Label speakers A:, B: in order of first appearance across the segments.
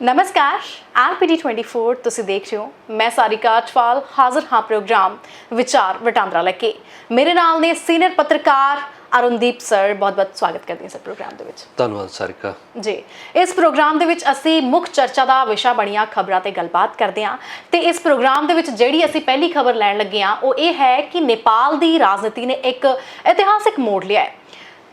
A: ਨਮਸਕਾਰ ਆਰਪੀਡੀ 24 ਤੁਸੀਂ ਦੇਖ ਰਹੇ ਹੋ ਮੈਂ ਸਾਰਿਕਾ ਅਟਵਾਲ ਹਾਜ਼ਰ ਹਾਂ ਪ੍ਰੋਗਰਾਮ ਵਿਚਾਰ ਵਟਾਂਦਰਾ ਲੈ ਕੇ ਮੇਰੇ ਨਾਲ ਨੇ ਸੀਨੀਅਰ ਪੱਤਰਕਾਰ ਅਰੁਣਦੀਪ ਸਰ ਬਹੁਤ-ਬਹੁਤ ਸਵਾਗਤ ਕਰਦੇ ਹਾਂ ਸਰ ਪ੍ਰੋਗਰਾਮ ਦੇ ਵਿੱਚ
B: ਧੰਨਵਾਦ ਸਾਰਿਕਾ
A: ਜੀ ਇਸ ਪ੍ਰੋਗਰਾਮ ਦੇ ਵਿੱਚ ਅਸੀਂ ਮੁੱਖ ਚਰਚਾ ਦਾ ਵਿਸ਼ਾ ਬਣੀਆਂ ਖਬਰਾਂ ਤੇ ਗੱਲਬਾਤ ਕਰਦੇ ਹਾਂ ਤੇ ਇਸ ਪ੍ਰੋਗਰਾਮ ਦੇ ਵਿੱਚ ਜਿਹੜੀ ਅਸੀਂ ਪਹਿਲੀ ਖਬਰ ਲੈਣ ਲੱਗੇ ਹਾਂ ਉਹ ਇਹ ਹੈ ਕਿ ਨੇਪਾਲ ਦੀ ਰਾਜਨੀਤੀ ਨੇ ਇੱਕ ਇਤਿਹਾਸਿਕ ਮੋੜ ਲਿਆ ਹੈ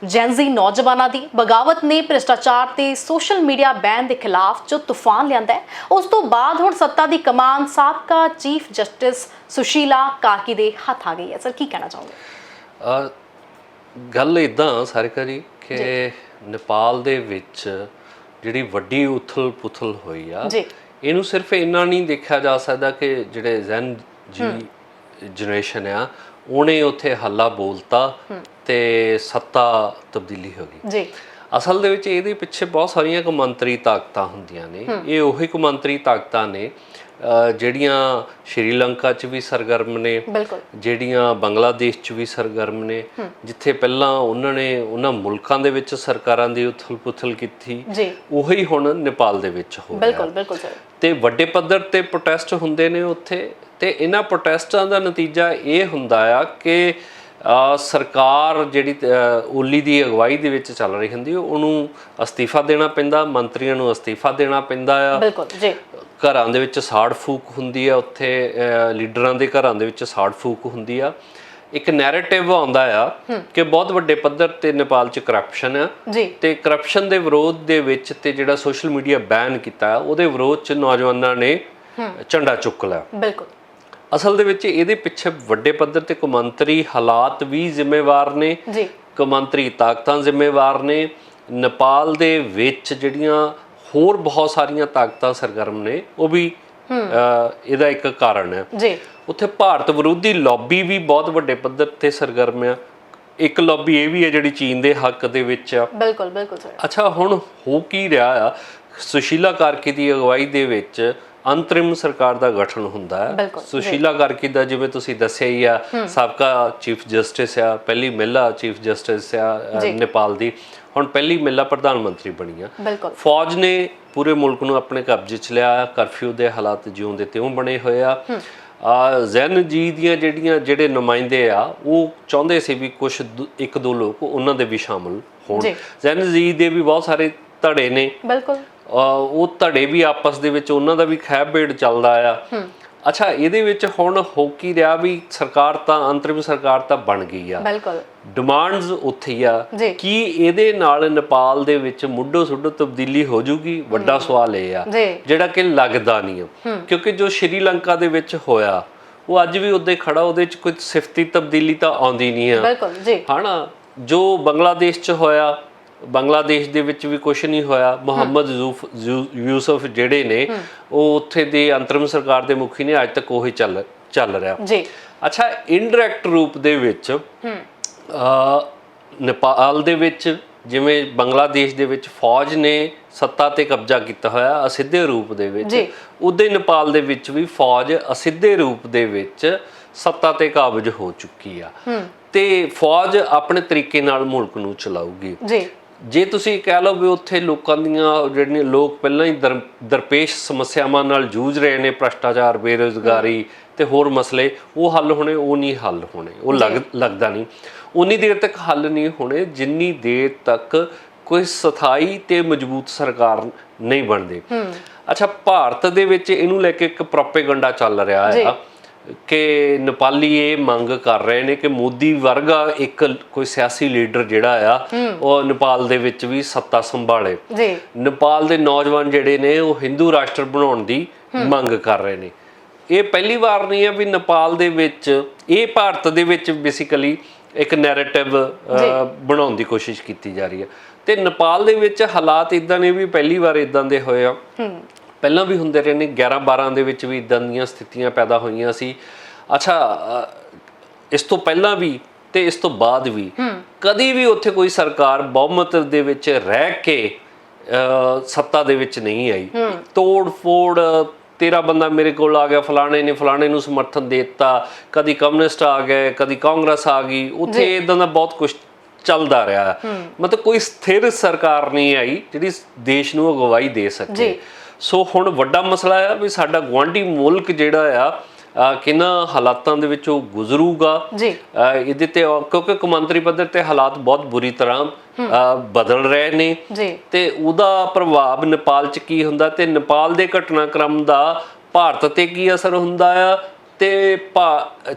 A: ਜੈਨਜ਼ੀ ਨੌਜਵਾਨਾਂ ਦੀ ਬਗਾਵਤ ਨੇ ਭ੍ਰਿਸ਼ਟਾਚਾਰ ਤੇ ਸੋਸ਼ਲ ਮੀਡੀਆ ਬੈਨ ਦੇ ਖਿਲਾਫ ਜੋ ਤੂਫਾਨ ਲਿਆਂਦਾ ਹੈ ਉਸ ਤੋਂ ਬਾਅਦ ਹੁਣ ਸੱਤਾ ਦੀ ਕਮਾਨ ਸਾਬਕਾ ਚੀਫ ਜਸਟਿਸ ਸੁਸ਼ੀਲਾ ਕਾਰਕੀ ਦੇ ਹੱਥ ਆ ਗਈ ਹੈ। ਸਰ ਕੀ ਕਹਿਣਾ ਚਾਹੋਗੇ?
B: ਗੱਲ ਇਦਾਂ ਸਾਰਿਕਾ ਜੀ ਕਿ ਨੇਪਾਲ ਦੇ ਵਿੱਚ ਜਿਹੜੀ ਵੱਡੀ ਉਥਲ-ਪੁਥਲ ਹੋਈ ਆ। ਇਹਨੂੰ ਸਿਰਫ ਇੰਨਾ ਨਹੀਂ ਦੇਖਿਆ ਜਾ ਸਕਦਾ ਕਿ ਜਿਹੜੇ ਜ਼ੈਨ ਜੀ ਜਨਰੇਸ਼ਨ ਆ ਉਹਨੇ ਉੱਥੇ ਹੱਲਾ ਬੋਲਤਾ ਤੇ ਸੱਤਾ ਤਬਦੀਲੀ ਹੋ ਗਈ।
A: ਜੀ।
B: ਅਸਲ ਦੇ ਵਿੱਚ ਇਹਦੇ ਪਿੱਛੇ ਬਹੁਤ ਸਾਰੀਆਂ ਕੌਮਾਂਤਰੀ ਤਾਕਤਾਂ ਹੁੰਦੀਆਂ ਨੇ। ਇਹ ਉਹੀ ਕੌਮਾਂਤਰੀ ਤਾਕਤਾਂ ਨੇ ਜਿਹੜੀਆਂ ਸ਼੍ਰੀਲੰਕਾ 'ਚ ਵੀ ਸਰਗਰਮ ਨੇ ਜਿਹੜੀਆਂ ਬੰਗਲਾਦੇਸ਼ 'ਚ ਵੀ ਸਰਗਰਮ ਨੇ ਜਿੱਥੇ ਪਹਿਲਾਂ ਉਹਨਾਂ ਨੇ ਉਹਨਾਂ ਮੁਲਕਾਂ ਦੇ ਵਿੱਚ ਸਰਕਾਰਾਂ ਦੀ ਉਥਲ-ਪੁਥਲ ਕੀਤੀ। ਉਹੀ ਹੁਣ ਨੇਪਾਲ ਦੇ ਵਿੱਚ ਹੋ ਰਿਹਾ।
A: ਬਿਲਕੁਲ ਬਿਲਕੁਲ ਸਰ।
B: ਤੇ ਵੱਡੇ ਪੱਧਰ ਤੇ ਪ੍ਰੋਟੈਸਟ ਹੁੰਦੇ ਨੇ ਉੱਥੇ ਤੇ ਇਹਨਾਂ ਪ੍ਰੋਟੈਸਟਾਂ ਦਾ ਨਤੀਜਾ ਇਹ ਹੁੰਦਾ ਆ ਕਿ ਸਰਕਾਰ ਜਿਹੜੀ ਓਲੀ ਦੀ ਅਗਵਾਈ ਦੇ ਵਿੱਚ ਚੱਲ ਰਹੀ ਹੁੰਦੀ ਉਹਨੂੰ ਅਸਤੀਫਾ ਦੇਣਾ ਪੈਂਦਾ ਮੰਤਰੀਆਂ ਨੂੰ ਅਸਤੀਫਾ ਦੇਣਾ ਪੈਂਦਾ ਆ।
A: ਬਿਲਕੁਲ ਜੀ।
B: ਘਰਾਂ ਦੇ ਵਿੱਚ ਸਾੜ ਫੂਕ ਹੁੰਦੀ ਆ ਉੱਥੇ ਲੀਡਰਾਂ ਦੇ ਘਰਾਂ ਦੇ ਵਿੱਚ ਸਾੜ ਫੂਕ ਹੁੰਦੀ ਆ। ਇੱਕ ਨੈਰੇਟਿਵ ਆਉਂਦਾ ਆ ਕਿ ਬਹੁਤ ਵੱਡੇ ਪੱਧਰ ਤੇ ਨੇਪਾਲ 'ਚ ਕਰਪਸ਼ਨ ਆ। ਤੇ ਕਰਪਸ਼ਨ ਦੇ ਵਿਰੋਧ ਦੇ ਵਿੱਚ ਤੇ ਜਿਹੜਾ ਸੋਸ਼ਲ ਮੀਡੀਆ ਬੈਨ ਕੀਤਾ ਉਹਦੇ ਵਿਰੋਧ 'ਚ ਨੌਜਵਾਨਾਂ ਨੇ ਝੰਡਾ ਚੁੱਕ ਲਿਆ।
A: ਬਿਲਕੁਲ।
B: ਅਸਲ ਦੇ ਵਿੱਚ ਇਹਦੇ ਪਿੱਛੇ ਵੱਡੇ ਪੱਧਰ ਤੇ ਕੌਮਾਂਤਰੀ ਹਾਲਾਤ ਵੀ ਜ਼ਿੰਮੇਵਾਰ ਨੇ।
A: ਜੀ।
B: ਕੌਮਾਂਤਰੀ ਤਾਕਤਾਂ ਜ਼ਿੰਮੇਵਾਰ ਨੇ। ਨੇਪਾਲ ਦੇ ਵਿੱਚ ਜਿਹੜੀਆਂ ਹੋਰ ਬਹੁਤ ਸਾਰੀਆਂ ਤਾਕਤਾਂ ਸਰਗਰਮ ਨੇ ਉਹ ਵੀ ਇਹਦਾ ਇੱਕ ਕਾਰਨ ਹੈ।
A: ਜੀ।
B: ਉੱਥੇ ਭਾਰਤ ਵਿਰੋਧੀ ਲੌਬੀ ਵੀ ਬਹੁਤ ਵੱਡੇ ਪੱਧਰ ਤੇ ਸਰਗਰਮ ਆ। ਇੱਕ ਲੌਬੀ ਇਹ ਵੀ ਹੈ ਜਿਹੜੀ ਚੀਨ ਦੇ ਹੱਕ ਦੇ ਵਿੱਚ ਆ।
A: ਬਿਲਕੁਲ ਬਿਲਕੁਲ ਸਰ।
B: ਅੱਛਾ ਹੁਣ ਹੋ ਕੀ ਰਿਹਾ ਆ? ਸੁਸ਼ੀਲਾ ਕਾਰਕੀ ਦੀ ਅਗਵਾਈ ਦੇ ਵਿੱਚ ਅੰਤਰਿਮ ਸਰਕਾਰ ਦਾ ਗਠਨ ਹੁੰਦਾ ਹੈ। ਸੁਸ਼ੀਲਾ ਕਾਰਕੀ ਦਾ ਜਿਵੇਂ ਤੁਸੀਂ ਦੱਸਿਆ ਹੀ ਆ ਸਾਬਕਾ ਚੀਫ ਜਸਟਿਸ ਆ ਪਹਿਲੀ ਮਹਿਲਾ ਚੀਫ ਜਸਟਿਸ ਆ ਨੇਪਾਲ ਦੀ। ਹੁਣ ਪਹਿਲੀ ਮਹਿਲਾ ਪ੍ਰਧਾਨ ਮੰਤਰੀ ਬਣੀ ਆ। ਫੌਜ ਨੇ ਪੂਰੇ ਮੁਲਕ ਨੂੰ ਆਪਣੇ ਕਬਜ਼ੇ 'ਚ ਲਿਆ ਕਰਫਿਊ ਦੇ ਹਾਲਾਤ ਜਿਉਂ ਦੇ ਤਿਉਂ ਬਣੇ ਹੋਏ ਆ। ਆ ਜ਼ੈਨ ਜੀ ਦੀਆਂ ਜਿਹੜੀਆਂ ਜਿਹੜੇ ਨੁਮਾਇੰਦੇ ਆ ਉਹ ਚਾਹੁੰਦੇ ਸੀ ਵੀ ਕੁਝ ਇੱਕ ਦੋ ਲੋਕ ਉਹਨਾਂ ਦੇ ਵੀ ਸ਼ਾਮਲ ਹੋਣ। ਜ਼ੈਨ ਜੀ ਦੇ ਵੀ ਬਹੁਤ ਸਾਰੇ ਧੜੇ ਨੇ।
A: ਬਿਲਕੁਲ।
B: ਉਹ ਧੜੇ ਵੀ ਆਪਸ ਦੇ ਵਿੱਚ ਉਹਨਾਂ ਦਾ ਵੀ ਖੈਬੇੜ ਚੱਲਦਾ ਆ। ਅੱਛਾ ਇਹਦੇ ਵਿੱਚ ਹੁਣ ਹੋ ਕੀ ਰਿਹਾ ਵੀ ਸਰਕਾਰ ਤਾਂ ਅੰਤਰਿਮ ਸਰਕਾਰ ਤਾਂ ਬਣ ਗਈ ਆ।
A: ਬਿਲਕੁਲ।
B: ਡਿਮਾਂਡਸ ਉੱਥੇ ਹੀ ਆ। ਕੀ ਇਹਦੇ ਨਾਲ ਨੇਪਾਲ ਦੇ ਵਿੱਚ ਮੁੱਢੋ ਸੁੱਢੋ ਤਬਦੀਲੀ ਹੋ ਜੂਗੀ? ਵੱਡਾ ਸਵਾਲ ਇਹ ਆ। ਜਿਹੜਾ ਕਿ ਲੱਗਦਾ ਨਹੀਂ। ਕਿਉਂਕਿ ਜੋ ਸ਼੍ਰੀਲੰਕਾ ਦੇ ਵਿੱਚ ਹੋਇਆ ਉਹ ਅੱਜ ਵੀ ਉੱਦੇ ਖੜਾ ਉਹਦੇ ਵਿੱਚ ਕੋਈ ਸਿਫਤੀ ਤਬਦੀਲੀ ਤਾਂ ਆਉਂਦੀ ਨਹੀਂ ਆ।
A: ਬਿਲਕੁਲ ਜੀ।
B: ਹਨਾ? ਜੋ ਬੰਗਲਾਦੇਸ਼ 'ਚ ਹੋਇਆ ਬੰਗਲਾਦੇਸ਼ ਦੇ ਵਿੱਚ ਵੀ ਕੁਝ ਨਹੀਂ ਹੋਇਆ। ਮੁਹੰਮਦ ਯੂਸਫ ਜਿਹੜੇ ਨੇ ਉਹ ਉੱਥੇ ਦੇ ਅੰਤਰਿਮ ਸਰਕਾਰ ਦੇ ਮੁਖੀ ਨੇ ਅੱਜ ਤੱਕ ਉਹੀ ਚੱਲ ਚੱਲ ਰਿਹਾ।
A: ਜੀ।
B: ਅੱਛਾ ਇਨਡਾਇਰੈਕਟ ਰੂਪ ਦੇ ਵਿੱਚ ਅ ਨੇਪਾਲ ਦੇ ਵਿੱਚ ਜਿਵੇਂ ਬੰਗਲਾਦੇਸ਼ ਦੇ ਵਿੱਚ ਫੌਜ ਨੇ ਸੱਤਾ ਤੇ ਕਬਜ਼ਾ ਕੀਤਾ ਹੋਇਆ ਅਸਿੱਧੇ ਰੂਪ ਦੇ ਵਿੱਚ। ਉਦੇ ਨੇਪਾਲ ਦੇ ਵਿੱਚ ਵੀ ਫੌਜ ਅਸਿੱਧੇ ਰੂਪ ਦੇ ਵਿੱਚ ਸੱਤਾ ਤੇ ਕਾਬਜ ਹੋ ਚੁੱਕੀ ਆ। ਤੇ ਫੌਜ ਆਪਣੇ ਤਰੀਕੇ ਨਾਲ ਮੁਲਕ ਨੂੰ ਚਲਾਊਗੀ।
A: ਜੀ
B: ਤੁਸੀਂ ਕਹਿ ਲਓ ਵੀ ਉੱਥੇ ਲੋਕਾਂ ਦੀਆਂ ਜਿਹੜੀਆਂ ਲੋਕ ਪਹਿਲਾਂ ਹੀ ਦਰ- ਦਰਪੇਸ਼ ਸਮੱਸਿਆਵਾਂ ਨਾਲ ਜੂਝ ਰਹੇ ਨੇ ਭ੍ਰਸ਼ਟਾਚਾਰ ਬੇਰੁਜ਼ਗਾਰੀ ਤੇ ਹੋਰ ਮਸਲੇ ਉਹ ਹੱਲ ਹੋਣੇ ਉਹ ਨਹੀਂ ਹੱਲ ਹੋਣੇ ਉਹ ਲੱਗ ਲੱਗਦਾ ਨਹੀਂ। ਉਨੀ ਦੇਰ ਤੱਕ ਹੱਲ ਨਹੀਂ ਹੋਣੇ ਜਿੰਨੀ ਦੇਰ ਤੱਕ ਕੋਈ ਸਥਾਈ ਤੇ ਮਜ਼ਬੂਤ ਸਰਕਾਰ ਨਹੀਂ ਬਣਦੀ। ਅੱਛਾ ਭਾਰਤ ਦੇ ਵਿੱਚ ਇਹਨੂੰ ਲੈ ਕੇ ਇੱਕ ਪ੍ਰੋਪੇਗੈਂਡਾ ਚੱਲ ਰਿਹਾ ਆ। ਕਿ ਨੇਪਾਲੀ ਇਹ ਮੰਗ ਕਰ ਰਹੇ ਨੇ ਕਿ ਮੋਦੀ ਵਰਗਾ ਇੱਕ ਕੋਈ ਸਿਆਸੀ ਲੀਡਰ ਜਿਹੜਾ ਆ ਉਹ ਨੇਪਾਲ ਦੇ ਵਿੱਚ ਵੀ ਸੱਤਾ ਸੰਭਾਲੇ।
A: ਜੀ।
B: ਨੇਪਾਲ ਦੇ ਨੌਜਵਾਨ ਜਿਹੜੇ ਨੇ ਉਹ ਹਿੰਦੂ ਰਾਸ਼ਟਰ ਬਣਾਉਣ ਦੀ ਮੰਗ ਕਰ ਰਹੇ ਨੇ। ਇਹ ਪਹਿਲੀ ਵਾਰ ਨਹੀਂ ਹੈ ਵੀ ਨੇਪਾਲ ਦੇ ਵਿੱਚ ਇਹ ਭਾਰਤ ਦੇ ਵਿੱਚ ਬੇਸਿਕਲੀ ਇੱਕ ਨੈਰੇਟਿਵ ਬਣਾਉਣ ਦੀ ਕੋਸ਼ਿਸ਼ ਕੀਤੀ ਜਾ ਰਹੀ ਹੈ। ਤੇ ਨੇਪਾਲ ਦੇ ਵਿੱਚ ਹਾਲਾਤ ਇਦਾਂ ਨੇ ਵੀ ਪਹਿਲੀ ਵਾਰ ਇਦਾਂ ਦੇ ਹੋਏ ਆ। ਪਹਿਲਾਂ ਵੀ ਹੁੰਦੇ ਰਹੇ ਨੇ 11 12 ਦੇ ਵਿੱਚ ਵੀ ਇਦਾਂ ਦੀਆਂ ਸਥਿਤੀਆਂ ਪੈਦਾ ਹੋਈਆਂ ਸੀ। ਅੱਛਾ ਇਸ ਤੋਂ ਪਹਿਲਾਂ ਵੀ ਤੇ ਇਸ ਤੋਂ ਬਾਅਦ ਵੀ ਕਦੀ ਵੀ ਉੱਥੇ ਕੋਈ ਸਰਕਾਰ ਬਹੁਮਤ ਦੇ ਵਿੱਚ ਰਹਿ ਕੇ ਸੱਤਾ ਦੇ ਵਿੱਚ ਨਹੀਂ ਆਈ। ਤੋੜ ਫੋੜ ਤੇਰਾ ਬੰਦਾ ਮੇਰੇ ਕੋਲ ਆ ਗਿਆ ਫਲਾਣੇ ਨੇ ਫਲਾਣੇ ਨੂੰ ਸਮਰਥਨ ਦੇ ਦਿੱਤਾ ਕਦੀ ਕਮਿਊਨਿਸਟ ਆ ਗਏ ਕਦੀ ਕਾਂਗਰਸ ਆ ਗਈ ਉੱਥੇ ਇਦਾਂ ਦਾ ਬਹੁਤ ਕੁਝ ਚੱਲਦਾ ਰਿਹਾ। ਮਤਲਬ ਕੋਈ ਸਥਿਰ ਸਰਕਾਰ ਨਹੀਂ ਆਈ ਜਿਹੜੀ ਦੇਸ਼ ਨੂੰ ਅਗਵਾਈ ਦੇ ਸਕੇ। ਸੋ ਹੁਣ ਵੱਡਾ ਮਸਲਾ ਆ ਵੀ ਸਾਡਾ ਗੁਆਂਢੀ ਮੁਲਕ ਜਿਹੜਾ ਆ ਕਿਹਨਾਂ ਹਾਲਾਤਾਂ ਦੇ ਵਿੱਚ ਉਹ ਗੁਜ਼ਰੂਗਾ?
A: ਜੀ।
B: ਇਹਦੇ ਤੇ ਕਿਉਂਕਿ ਕੌਮਾਂਤਰੀ ਪੱਧਰ ਤੇ ਹਾਲਾਤ ਬਹੁਤ ਬੁਰੀ ਤਰ੍ਹਾਂ ਬਦਲ ਰਹੇ ਨੇ।
A: ਜੀ।
B: ਤੇ ਉਹਦਾ ਪ੍ਰਭਾਵ ਨੇਪਾਲ 'ਚ ਕੀ ਹੁੰਦਾ ਤੇ ਨੇਪਾਲ ਦੇ ਘਟਨਾਕ੍ਰਮ ਦਾ ਭਾਰਤ ਤੇ ਕੀ ਅਸਰ ਹੁੰਦਾ ਆ ਤੇ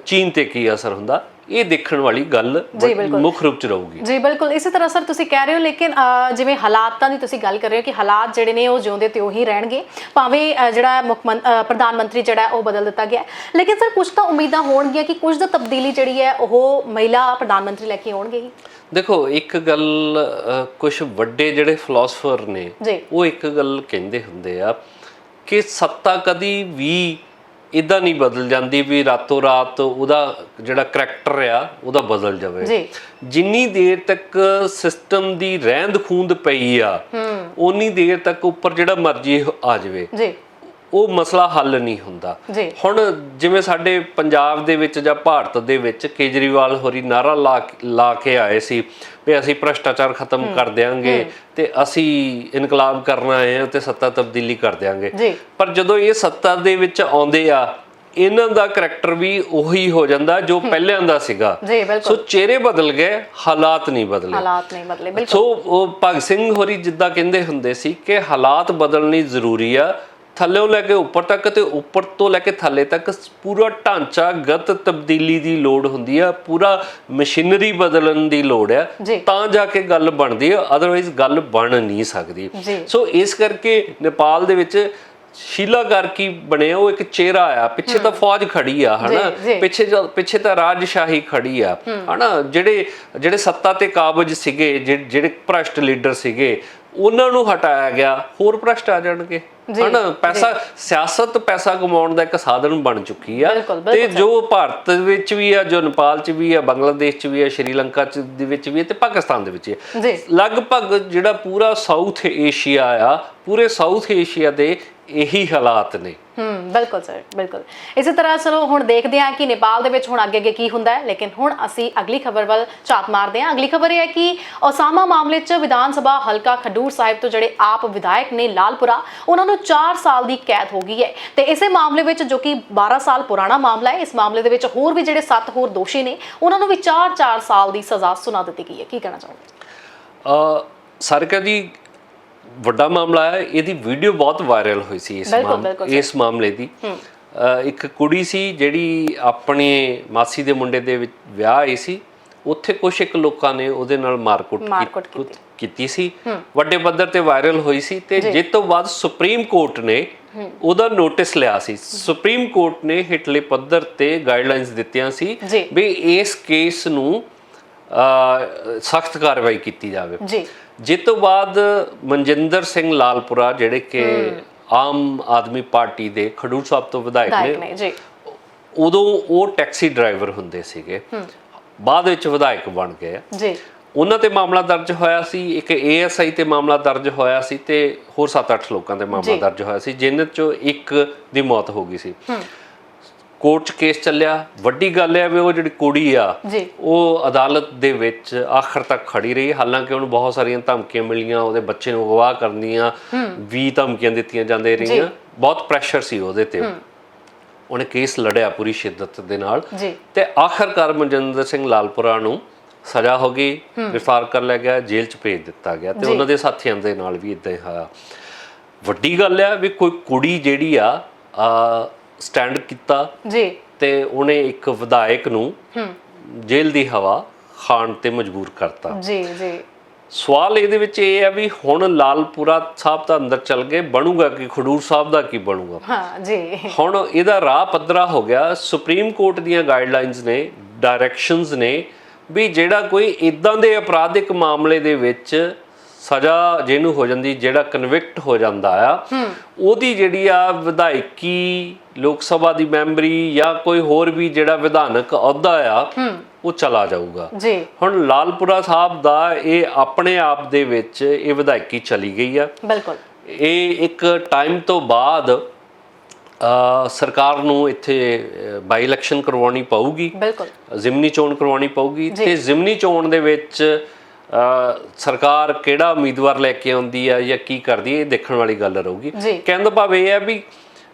B: ਚੀਨ ਤੇ ਕੀ ਅਸਰ ਹੁੰਦਾ? ਇਹ ਦੇਖਣ ਵਾਲੀ ਗੱਲ। ਮੁੱਖ ਰੂਪ 'ਚ ਰਹੂਗੀ।
A: ਜੀ ਬਿਲਕੁਲ। ਇਸੇ ਤਰ੍ਹਾਂ ਸਰ ਤੁਸੀਂ ਕਹਿ ਰਹੇ ਹੋ ਲੇਕਿਨ ਜਿਵੇਂ ਹਾਲਾਤਾਂ ਦੀ ਤੁਸੀਂ ਗੱਲ ਕਰ ਰਹੇ ਹੋ ਕਿ ਹਾਲਾਤ ਜਿਹੜੇ ਨੇ ਉਹ ਜਿਉਂਦੇ ਤੇ ਉਹੀ ਰਹਿਣਗੇ। ਭਾਵੇਂ ਜਿਹੜਾ ਮੁੱਖ ਪ੍ਰਧਾਨ ਮੰਤਰੀ ਜਿਹੜਾ ਉਹ ਬਦਲ ਦਿੱਤਾ ਗਿਆ। ਲੇਕਿਨ ਸਰ ਕੁਝ ਤਾਂ ਉਮੀਦਾਂ ਹੋਣਗੀਆਂ ਕਿ ਕੁਝ ਤਾਂ ਤਬਦੀਲੀ ਜਿਹੜੀ ਹੈ ਉਹ ਮਹਿਲਾ ਪ੍ਰਧਾਨ ਮੰਤਰੀ ਲੈ ਕੇ ਆਉਣਗੇ ਹੀ।
B: ਦੇਖੋ ਇੱਕ ਗੱਲ ਕੁਝ ਵੱਡੇ ਜਿਹੜੇ ਫਿਲਾਸਫਰ ਨੇ ਉਹ ਇੱਕ ਗੱਲ ਕਹਿੰਦੇ ਹੁੰਦੇ ਆ ਕਿ ਸੱਤਾ ਕਦੀ ਵੀ ਇਦਾਂ ਨਹੀਂ ਬਦਲ ਜਾਂਦੀ ਵੀ ਰਾਤੋਂ ਰਾਤ ਉਹਦਾ ਜਿਹੜਾ ਕਰੈਕਟਰ ਆ ਉਹਦਾ ਬਦਲ ਜਾਵੇ।
A: ਜੀ।
B: ਜਿੰਨੀ ਦੇਰ ਤੱਕ ਸਿਸਟਮ ਦੀ ਰਹਿੰਦ ਖੂੰਦ ਪਈ ਆ ਉਨੀ ਦੇਰ ਤੱਕ ਉੱਪਰ ਜਿਹੜਾ ਮਰਜ਼ੀ ਆ ਜਾਵੇ।
A: ਜੀ।
B: ਉਹ ਮਸਲਾ ਹੱਲ ਨਹੀਂ ਹੁੰਦਾ। ਹੁਣ ਜਿਵੇਂ ਸਾਡੇ ਪੰਜਾਬ ਦੇ ਵਿੱਚ ਜਾਂ ਭਾਰਤ ਦੇ ਵਿੱਚ ਕੇਜਰੀਵਾਲ ਹੋਰੀ ਨਾਰਾ ਲਾ ਕੇ ਆਏ ਸੀ ਵੀ ਅਸੀਂ ਭ੍ਰਸ਼ਟਾਚਾਰ ਖਤਮ ਕਰ ਦਿਆਂਗੇ ਤੇ ਅਸੀਂ ਇਨਕਲਾਬ ਕਰਨਾ ਆਏ ਹਾਂ ਤੇ ਸੱਤਾ ਤਬਦੀਲੀ ਕਰ ਦਿਆਂਗੇ।
A: ਜੀ।
B: ਪਰ ਜਦੋਂ ਇਹ ਸੱਤਾ ਦੇ ਵਿੱਚ ਆਉਂਦੇ ਆ ਇਹਨਾਂ ਦਾ ਕਰੈਕਟਰ ਵੀ ਉਹੀ ਹੋ ਜਾਂਦਾ ਜੋ ਪਹਿਲਿਆਂ ਦਾ ਸੀਗਾ। ਸੋ ਚਿਹਰੇ ਬਦਲ ਗਏ ਹਾਲਾਤ ਨਹੀਂ ਬਦਲੇ।
A: ਹਾਲਾਤ ਨਹੀਂ ਬਦਲੇ ਬਿਲਕੁਲ।
B: ਸੋ ਉਹ ਭਗਤ ਸਿੰਘ ਹੋਰੀ ਜਿੱਦਾਂ ਕਹਿੰਦੇ ਹੁੰਦੇ ਸੀ ਕਿ ਹਾਲਾਤ ਬਦਲਣੀ ਜ਼ਰੂਰੀ ਆ ਥੱਲੇੋਂ ਲੈ ਕੇ ਉੱਪਰ ਤੱਕ ਤੇ ਉੱਪਰ ਤੋਂ ਲੈ ਕੇ ਥੱਲੇ ਤੱਕ ਪੂਰਾ ਢਾਂਚਾਗਤ ਤਬਦੀਲੀ ਦੀ ਲੋੜ ਹੁੰਦੀ ਆ ਪੂਰਾ ਮਸ਼ੀਨਰੀ ਬਦਲਣ ਦੀ ਲੋੜ ਆ। ਤਾਂ ਜਾ ਕੇ ਗੱਲ ਬਣਦੀ ਆ ਅਦਰਵਾਈਜ਼ ਗੱਲ ਬਣ ਨਹੀਂ ਸਕਦੀ। ਸੋ ਇਸ ਕਰਕੇ ਨੇਪਾਲ ਦੇ ਵਿੱਚ ਸ਼ੀਲਾਗਰ ਕੀ ਬਣਿਆ ਉਹ ਇੱਕ ਚਿਹਰਾ ਆ ਪਿੱਛੇ ਤਾਂ ਫੌਜ ਖੜੀ ਆ ਹਨਾ। ਪਿੱਛੇ ਪਿੱਛੇ ਤਾਂ ਰਾਜਸ਼ਾਹੀ ਖੜੀ ਆ ਹਨਾ ਜਿਹੜੇ ਜਿਹੜੇ ਸੱਤਾ ਤੇ ਕਾਬਜ ਸੀਗੇ ਜਿਹ- ਜਿਹੜੇ ਭ੍ਰਸ਼ਟ ਲੀਡਰ ਸੀਗੇ ਉਹਨਾਂ ਨੂੰ ਹਟਾਇਆ ਗਿਆ ਹੋਰ ਭ੍ਰਸ਼ਟ ਆ ਜਾਣਗੇ। ਹਨਾ? ਪੈਸਾ ਸਿਆਸਤ ਪੈਸਾ ਕਮਾਉਣ ਦਾ ਇੱਕ ਸਾਧਨ ਬਣ ਚੁੱਕੀ ਆ। ਤੇ ਜੋ ਭਾਰਤ ਵਿੱਚ ਵੀ ਆ ਜੋ ਨੇਪਾਲ ਚ ਵੀ ਆ ਬੰਗਲਾਦੇਸ਼ ਚ ਵੀ ਆ ਸ਼੍ਰੀਲੰਕਾ ਚ ਦੇ ਵਿੱਚ ਵੀ ਆ ਤੇ ਪਾਕਿਸਤਾਨ ਦੇ ਵਿੱਚ
A: ਜੀ।
B: ਲਗਭਗ ਜਿਹੜਾ ਪੂਰਾ ਸਾਊਥ ਏਸ਼ੀਆ ਆ ਪੂਰੇ ਸਾਊਥ ਏਸ਼ੀਆ ਦੇ ਇਹੀ ਹਾਲਾਤ ਨੇ।
A: ਹਮ ਬਿਲਕੁਲ ਸਰ, ਬਿਲਕੁਲ। ਇਸੇ ਤਰ੍ਹਾਂ ਚਲੋ, ਹੁਣ ਦੇਖਦੇ ਹਾਂ ਕਿ ਨੇਪਾਲ ਦੇ ਵਿੱਚ ਹੁਣ ਅੱਗੇ ਅੱਗੇ ਕੀ ਹੁੰਦਾ ਹੈ, ਲੇਕਿਨ ਹੁਣ ਅਸੀਂ ਅਗਲੀ ਖਬਰ ਵੱਲ ਝਾਤ ਮਾਰਦੇ ਹਾਂ। ਅਗਲੀ ਖਬਰ ਇਹ ਹੈ ਕਿ ਓਸਾਮਾ ਮਾਮਲੇ 'ਚ ਵਿਧਾਨ ਸਭਾ ਹਲਕਾ ਖਡੂਰ ਸਾਹਿਬ ਤੋਂ ਜਿਹੜੇ ਆਪ ਵਿਧਾਇਕ ਨੇ ਲਾਲਪੁਰਾ, ਉਹਨਾਂ ਨੂੰ 4 ਸਾਲ ਦੀ ਕੈਦ ਹੋ ਗਈ ਹੈ। ਤੇ ਇਸੇ ਮਾਮਲੇ ਵਿੱਚ ਜੋ ਕਿ 12 ਸਾਲ ਪੁਰਾਣਾ ਮਾਮਲਾ ਹੈ, ਇਸ ਮਾਮਲੇ ਦੇ ਵਿੱਚ ਹੋਰ ਵੀ ਜਿਹੜੇ 7 ਹੋਰ ਦੋਸ਼ੀ ਨੇ, ਉਹਨਾਂ ਨੂੰ ਵੀ 4-4 ਸਾਲ ਦੀ ਸਜ਼ਾ ਸੁਣਾ ਦਿੱਤੀ ਗਈ ਹੈ। ਕੀ ਕਹਿਣਾ ਚਾਹੋਗੇ?
B: ਅ ਸਰਕਾ ਦੀ ਵੱਡਾ ਮਾਮਲਾ ਹੈ ਇਹਦੀ ਵੀਡੀਓ ਬਹੁਤ ਵਾਇਰਲ ਹੋਈ ਸੀ ਇਸ ਮਾਮਲੇ ਦੀ। ਇੱਕ ਕੁੜੀ ਸੀ ਜਿਹੜੀ ਆਪਣੇ ਮਾਸੀ ਦੇ ਮੁੰਡੇ ਦੇ ਵਿੱਚ ਵਿਆਹ ਆਈ ਸੀ। ਉੱਥੇ ਕੁਝ ਇੱਕ ਲੋਕਾਂ ਨੇ ਉਹਦੇ ਨਾਲ ਮਾਰਕੁੱਟ ਕੀਤੀ। ਸੀ। ਵੱਡੇ ਪੱਧਰ ਤੇ ਵਾਇਰਲ ਹੋਈ ਸੀ ਤੇ ਜਿਸ ਤੋਂ ਬਾਅਦ ਸੁਪਰੀਮ ਕੋਰਟ ਨੇ ਉਹਦਾ ਨੋਟਿਸ ਲਿਆ ਸੀ। ਸੁਪਰੀਮ ਕੋਰਟ ਨੇ ਹਿਟਲੇ ਪੱਧਰ ਤੇ ਗਾਈਡਲਾਈਨਸ ਦਿੱਤੀਆਂ ਸੀ। ਵੀ ਇਸ ਕੇਸ ਨੂੰ ਸਖਤ ਕਾਰਵਾਈ ਕੀਤੀ ਜਾਵੇ।
A: ਜੀ।
B: ਜਿਸ ਤੋਂ ਬਾਅਦ ਮਨਜਿੰਦਰ ਸਿੰਘ ਲਾਲਪੁਰਾ ਜਿਹੜੇ ਕਿ ਆਮ ਆਦਮੀ ਪਾਰਟੀ ਦੇ ਖਡੂਰ ਸਾਹਿਬ ਤੋਂ ਵਿਧਾਇਕ ਨੇ
A: ਜੀ।
B: ਉਦੋਂ ਉਹ ਟੈਕਸੀ ਡਰਾਈਵਰ ਹੁੰਦੇ ਸੀਗੇ। ਬਾਅਦ ਵਿੱਚ ਵਿਧਾਇਕ ਬਣ ਗਏ।
A: ਜੀ।
B: ਉਹਨਾਂ ਤੇ ਮਾਮਲਾ ਦਰਜ ਹੋਇਆ ਸੀ ਇੱਕ ਏਐਸਆਈ ਤੇ ਮਾਮਲਾ ਦਰਜ ਹੋਇਆ ਸੀ ਤੇ ਹੋਰ 7-8 ਲੋਕਾਂ ਤੇ ਮਾਮਲਾ। ਦਰਜ ਹੋਇਆ ਸੀ ਜਿਨ੍ਹਾਂ ਚੋਂ ਇੱਕ ਦੀ ਮੌਤ ਹੋ ਗਈ ਸੀ। ਕੋਰਟ 'ਚ ਕੇਸ ਚੱਲਿਆ। ਵੱਡੀ ਗੱਲ ਹੈ ਵੀ ਉਹ ਜਿਹੜੀ ਕੁੜੀ ਆ ਉਹ ਅਦਾਲਤ ਦੇ ਵਿੱਚ ਆਖਰ ਤੱਕ ਖੜੀ ਰਹੀ। ਹਾਲਾਂਕਿ ਉਹਨੂੰ ਬਹੁਤ ਸਾਰੀਆਂ ਧਮਕੀਆਂ ਮਿਲੀਆਂ ਉਹਦੇ ਬੱਚੇ ਨੂੰ ਅਗਵਾ ਕਰਨ ਦੀਆਂ ਵੀ ਧਮਕੀਆਂ ਦਿੱਤੀਆਂ ਜਾਂਦੇ ਰਹੀਆਂ। ਬਹੁਤ ਪ੍ਰੈਸ਼ਰ ਸੀ ਉਹਦੇ ਤੇ। ਉਹਨੇ ਕੇਸ ਲੜਿਆ ਪੂਰੀ ਸ਼ਿੱਦਤ ਦੇ ਨਾਲ। ਤੇ ਆਖਰਕਾਰ ਮਨਜਿੰਦਰ ਸਿੰਘ ਲਾਲਪੁਰਾ ਨੂੰ ਸਜ਼ਾ ਹੋ ਗਈ ਗ੍ਰਿਫਤਾਰ ਕਰ ਲਿਆ ਗਿਆ ਜੇਲ੍ਹ 'ਚ ਭੇਜ ਦਿੱਤਾ ਗਿਆ। ਤੇ ਉਹਨਾਂ ਦੇ ਸਾਥੀਆਂ ਦੇ ਨਾਲ ਵੀ ਇਦਾਂ ਹੀ ਹੋਇਆ। ਵੱਡੀ ਗੱਲ ਹੈ ਵੀ ਕੋਈ ਕੁੜੀ ਜਿਹੜੀ ਆ ਸਟੈਂਡ ਕੀਤਾ
A: ਜੀ।
B: ਤੇ ਉਹਨੇ ਇੱਕ ਵਿਧਾਇਕ ਨੂੰ ਜੇਲ੍ਹ ਦੀ ਹਵਾ ਖਾਣ ਤੇ ਮਜਬੂਰ ਕਰਤਾ।
A: ਜੀ ਜੀ।
B: ਸਵਾਲ ਇਹਦੇ ਵਿੱਚ ਇਹ ਹੈ ਵੀ ਹੁਣ ਲਾਲਪੁਰਾ ਸਾਹਿਬ ਤਾਂ ਅੰਦਰ ਚਲ ਗਏ ਬਣੂਗਾ ਕਿ? ਖਡੂਰ ਸਾਹਿਬ ਦਾ ਕੀ ਬਣੂਗਾ?
A: ਹਾਂ ਜੀ।
B: ਹੁਣ ਇਹਦਾ ਰਾਹ ਪੱਧਰਾ ਹੋ ਗਿਆ। ਸੁਪਰੀਮ ਕੋਰਟ ਦੀਆਂ ਗਾਈਡਲਾਈਨਸ ਨੇ ਡਾਇਰੈਕਸ਼ਨਸ ਨੇ ਵੀ ਜਿਹੜਾ ਕੋਈ ਇਦਾਂ ਦੇ ਅਪਰਾਧਿਕ ਮਾਮਲੇ ਦੇ ਵਿੱਚ ਸਜ਼ਾ ਜਿਹਨੂੰ ਹੋ ਜਾਂਦੀ ਜਿਹੜਾ ਕਨਵਿਕਟ ਹੋ ਜਾਂਦਾ ਆ ਉਹਦੀ ਜਿਹੜੀ ਆ ਵਿਧਾਇਕੀ ਲੋਕ ਸਭਾ ਦੀ ਮੈਂਬਰੀ ਜਾਂ ਕੋਈ ਹੋਰ ਵੀ ਜਿਹੜਾ ਵਿਧਾਨਕ ਅਹੁਦਾ ਆ ਉਹ ਚਲਾ ਜਾਊਗਾ।
A: ਜੀ।
B: ਹੁਣ ਲਾਲਪੁਰਾ ਸਾਹਿਬ ਦਾ ਇਹ ਆਪਣੇ ਆਪ ਦੇ ਵਿੱਚ ਇਹ ਵਿਧਾਇਕੀ ਚਲੀ ਗਈ ਆ।
A: ਬਿਲਕੁਲ।
B: ਇਹ ਇੱਕ ਟਾਈਮ ਤੋਂ ਬਾਅਦ ਸਰਕਾਰ ਨੂੰ ਇੱਥੇ ਬਾਈ ਇਲੈਕਸ਼ਨ ਕਰਵਾਉਣੀ ਪਊਗੀ।
A: ਬਿਲਕੁਲ।
B: ਜ਼ਿਮਨੀ ਚੋਣ ਕਰਵਾਉਣੀ ਪਊਗੀ ਤੇ ਜ਼ਿਮਨੀ ਚੋਣ ਦੇ ਵਿੱਚ ਸਰਕਾਰ ਕਿਹੜਾ ਉਮੀਦਵਾਰ ਲੈ ਕੇ ਆਉਂਦੀ ਆ ਜਾਂ ਕੀ ਕਰਦੀ ਹੈ ਇਹ ਦੇਖਣ ਵਾਲੀ ਗੱਲ ਰਹੂਗੀ। ਕਹਿਣ ਦਾ ਭਾਵ ਇਹ ਹੈ ਵੀ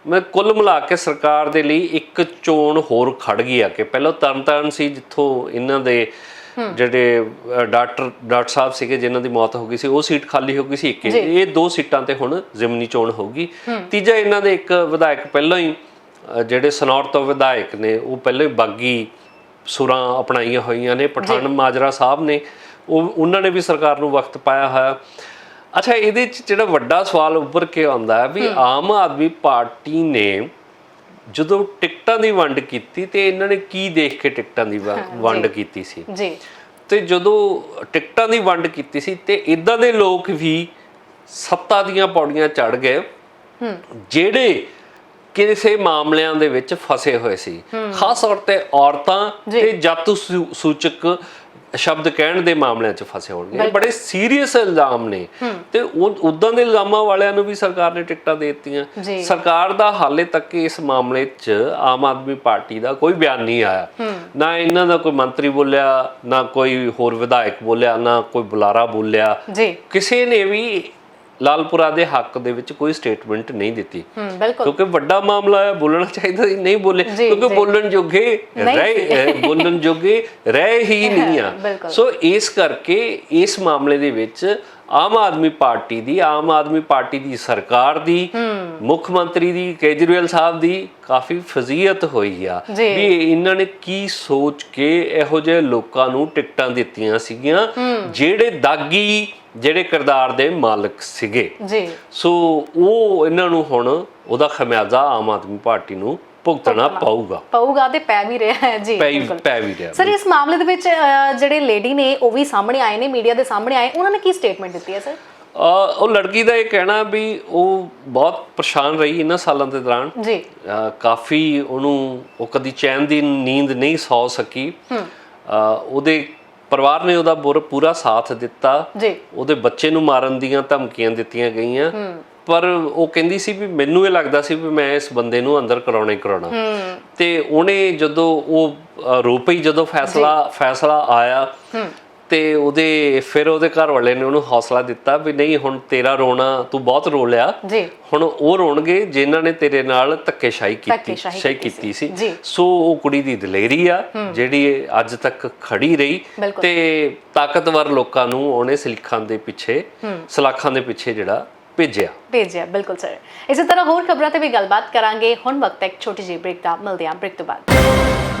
B: ਮੈਂ ਕੁੱਲ ਮਿਲਾ ਕੇ ਸਰਕਾਰ ਦੇ ਲਈ ਇੱਕ ਚੋਣ ਹੋਰ ਖੜ ਗਈ ਆ ਕਿ ਪਹਿਲਾਂ ਤਰਨਤਾਰਨ ਸੀ ਜਿੱਥੋਂ ਇਹਨਾਂ ਦੇ ਜਿਹੜੇ ਡਾਕਟਰ ਡਾਕਟਰ ਸਾਹਿਬ ਸੀਗੇ ਜਿਨ੍ਹਾਂ ਦੀ ਮੌਤ ਹੋ ਗਈ ਸੀ ਉਹ ਸੀਟ ਖਾਲੀ ਹੋ ਗਈ ਸੀ ਇੱਕ ਇਹ ਦੋ ਸੀਟਾਂ ਤੇ ਹੁਣ ਜ਼ਿਮਨੀ ਚੋਣ ਹੋਊਗੀ। ਤੀਜਾ ਇਹਨਾਂ ਦੇ ਇੱਕ ਵਿਧਾਇਕ ਪਹਿਲਾਂ ਹੀ ਜਿਹੜੇ ਸਨੌਰ ਤੋਂ ਵਿਧਾਇਕ ਨੇ ਉਹ ਪਹਿਲਾਂ ਹੀ ਬਾਗੀ ਸੁਰਾਂ ਅਪਣਾਈਆਂ ਹੋਈਆਂ ਨੇ ਪਠਾਨ ਮਾਜਰਾ ਸਾਹਿਬ ਨੇ। ਉਹ ਉਹਨਾਂ ਨੇ ਵੀ ਸਰਕਾਰ ਨੂੰ ਵਕਤ ਪਾਇਆ ਹੋਇਆ। ਅੱਛਾ ਇਹਦੇ ਚ ਜਿਹੜਾ ਵੱਡਾ ਸਵਾਲ ਉੱਭਰ ਕੇ ਆਉਂਦਾ ਹੈ ਵੀ ਆਮ ਆਦਮੀ ਪਾਰਟੀ ਨੇ ਜਦੋਂ ਟਿਕਟਾਂ ਦੀ ਵੰਡ ਕੀਤੀ ਤੇ ਇਹਨਾਂ ਨੇ ਕੀ ਦੇਖ ਕੇ ਟਿਕਟਾਂ ਦੀ ਵੰਡ ਕੀਤੀ ਸੀ?
A: ਜੀ।
B: ਤੇ ਜਦੋਂ ਟਿਕਟਾਂ ਦੀ ਵੰਡ ਕੀਤੀ ਸੀ ਤੇ ਇਦਾਂ ਦੇ ਲੋਕ ਵੀ ਸੱਤਾ ਦੀਆਂ ਪੌੜੀਆਂ ਚੜ ਗਏ ਜਿਹੜੇ ਕਿਸੇ ਮਾਮਲਿਆਂ ਦੇ ਵਿੱਚ ਫਸੇ ਹੋਏ ਸੀ। ਖਾਸ ਤੌਰ ਤੇ ਔਰਤਾਂ ਤੇ ਜਾਤੂ ਸੂਚਕ ਸ਼ਬਦ ਕਹਿਣ ਦੇ ਮਾਮਲਿਆਂ 'ਚ ਫਸੇ ਹੋਣਗੇ। ਇਹ ਬੜੇ ਸੀਰੀਅਸ ਇਲਜ਼ਾਮ ਨੇ। ਤੇ ਉਹ ਉਦਾਂ ਦੇ ਇਲਜ਼ਾਮਾਂ ਵਾਲਿਆਂ ਨੂੰ ਵੀ ਸਰਕਾਰ ਨੇ ਟਿਕਟਾਂ ਦੇ ਦਿੱਤੀਆਂ। ਸਰਕਾਰ ਦਾ ਹਾਲੇ ਤੱਕ ਇਸ ਮਾਮਲੇ 'ਚ ਆਮ ਆਦਮੀ ਪਾਰਟੀ ਦਾ ਕੋਈ ਬਿਆਨ ਨਹੀਂ ਆਇਆ। ਨਾ ਇਹਨਾਂ ਦਾ ਕੋਈ ਮੰਤਰੀ ਬੋਲਿਆ ਨਾ ਕੋਈ ਹੋਰ ਵਿਧਾਇਕ ਬੋਲਿਆ ਨਾ ਕੋਈ ਬੁਲਾਰਾ ਬੋਲਿਆ। ਕਿਸੇ ਨੇ ਵੀ ਲਾਲਪੁਰਾ ਦੇ ਹੱਕ ਦੇ ਵਿੱਚ ਕੋਈ ਸਟੇਟਮੈਂਟ ਨਹੀਂ ਦਿੱਤੀ ਕਿਉਂਕਿ ਵੱਡਾ ਮਾਮਲਾ ਹੈ ਬੋਲਣਾ ਚਾਹੀਦਾ ਸੀ ਨਹੀਂ ਬੋਲੇ ਕਿਉਂਕਿ। ਬੋਲਣ ਜੋਗੇ ਰਹਿ ਬੋਲਣ ਜੋਗੇ ਰਹਿ ਹੀ ਨਹੀਂ ਆ। ਸੋ ਇਸ ਕਰਕੇ ਇਸ ਮਾਮਲੇ ਦੇ ਵਿੱਚ ਆਮ ਆਦਮੀ ਪਾਰਟੀ ਦੀ ਆਮ ਆਦਮੀ ਪਾਰਟੀ ਦੀ ਸਰਕਾਰ ਦੀ ਮੁੱਖ ਮੰਤਰੀ ਦੀ ਕੇਜਰੀਵਾਲ ਸਾਹਿਬ ਦੀ ਕਾਫੀ ਫਜ਼ੀਅਤ ਹੋਈ ਆ। ਵੀ ਇਹਨਾਂ ਨੇ ਕੀ ਸੋਚ ਕੇ ਇਹੋ ਜਿਹੇ ਲੋਕਾਂ ਨੂੰ ਟਿਕਟਾਂ ਦਿੱਤੀਆਂ ਸੀਗੀਆਂ ਜਿਹੜੇ ਦਾਗੀ ਜਿਹੜੇ ਕਿਰਦਾਰ ਦੇ ਮਾਲਕ ਸੀਗੇ।
A: ਜੀ।
B: ਸੋ ਉਹ ਇਹਨਾਂ ਨੂੰ ਹੁਣ ਉਹਦਾ ਖਮਿਆਜ਼ਾ ਆਮ ਆਦਮੀ ਪਾਰਟੀ ਨੂੰ ਭੁਗਤਣਾ ਪਊਗਾ।
A: ਪਊਗਾ ਤੇ ਪੈ ਵੀ ਰਿਹਾ ਹੈ ਜੀ
B: ਪੈ ਪੈ ਵੀ ਰਿਹਾ।
A: ਸਰ ਇਸ ਮਾਮਲੇ ਦੇ ਵਿੱਚ ਜਿਹੜੇ ਲੇਡੀ ਨੇ ਉਹ ਵੀ ਸਾਹਮਣੇ ਆਏ ਨੇ ਮੀਡੀਆ ਦੇ ਸਾਹਮਣੇ ਆਏ। ਉਹਨਾਂ ਨੇ ਕੀ ਸਟੇਟਮੈਂਟ ਦਿੱਤੀ ਹੈ ਸਰ
B: ਉਹ ਲੜਕੀ ਦਾ ਇਹ ਕਹਿਣਾ ਵੀ ਉਹ ਬਹੁਤ ਪਰੇਸ਼ਾਨ ਰਹੀ ਇਹਨਾਂ ਸਾਲਾਂ ਦੇ ਦੌਰਾਨ।
A: ਜੀ।
B: ਕਾਫੀ ਉਹਨੂੰ ਉਹ ਕਦੀ ਚੈਨ ਦੀ ਨੀਂਦ ਨਹੀਂ ਸੌ ਸਕੀ। ਉਹਦੇ ਪਰਿਵਾਰ ਨੇ ਉਹਦਾ ਬੁਰ- ਪੂਰਾ ਸਾਥ ਦਿੱਤਾ।
A: ਜੀ।
B: ਉਹਦੇ ਬੱਚੇ ਨੂੰ ਮਾਰਨ ਦੀਆਂ ਧਮਕੀਆਂ ਦਿੱਤੀਆਂ ਗਈਆਂ। ਪਰ ਉਹ ਕਹਿੰਦੀ ਸੀ ਵੀ ਮੈਨੂੰ ਇਹ ਲੱਗਦਾ ਸੀ ਵੀ ਮੈਂ ਇਸ ਬੰਦੇ ਨੂੰ ਅੰਦਰ ਕਰਾਉਣਾ ਹੀ ਕਰਾਉਣਾ। ਤੇ ਉਹਨੇ ਜਦੋਂ ਉਹ ਅ, ਰੋ ਪਈ ਜਦੋਂ ਫੈਸਲਾ ਫੈਸਲਾ ਆਇਆ ਤੇ ਉਹਦੇ ਫਿਰ ਉਹਦੇ ਘਰ ਵਾਲੇ ਨੇ ਉਹਨੂੰ ਹੌਸਲਾ ਦਿੱਤਾ ਵੀ ਨਹੀਂ ਹੁਣ ਤੇਰਾ ਰੋਣਾ ਤੂੰ ਬਹੁਤ ਰੋ ਲਿਆ।
A: ਜੀ।
B: ਹੁਣ ਉਹ ਰੋਣਗੇ ਜਿਨ੍ਹਾਂ ਨੇ ਤੇਰੇ ਨਾਲ ਧੱਕੇਸ਼ਾਹੀ ਕੀਤੀ ਸ਼ਾਹੀ
A: ਕੀਤੀ
B: ਸੀ। ਸੋ। ਉਹ ਕੁੜੀ ਦੀ ਦਲੇਰੀ ਆ ਜਿਹੜੀ ਅੱਜ ਤੱਕ ਖੜੀ ਰਹੀ। ਤੇ ਤਾਕਤਵਰ ਲੋਕਾਂ ਨੂੰ ਉਹਨੇ ਸਲੀਖਾਂ ਦੇ ਪਿੱਛੇ ਸਲਾਖਾਂ ਦੇ ਪਿੱਛੇ ਜਿਹੜਾ ਭੇਜਿਆ।
A: ਭੇਜਿਆ, ਬਿਲਕੁਲ ਸਰ। ਇਸੇ ਤਰ੍ਹਾਂ ਹੋਰ ਖਬਰਾਂ ਤੇ ਵੀ ਗੱਲਬਾਤ ਕਰਾਂਗੇ। ਹੁਣ ਵਕਤ ਇੱਕ ਛੋਟੀ ਜਿਹੀ ਬ੍ਰੇਕ ਦਾ। ਮਿਲਦੇ ਹਾਂ ਬ੍ਰੇਕ ਤੋਂ ਬਾਅਦ।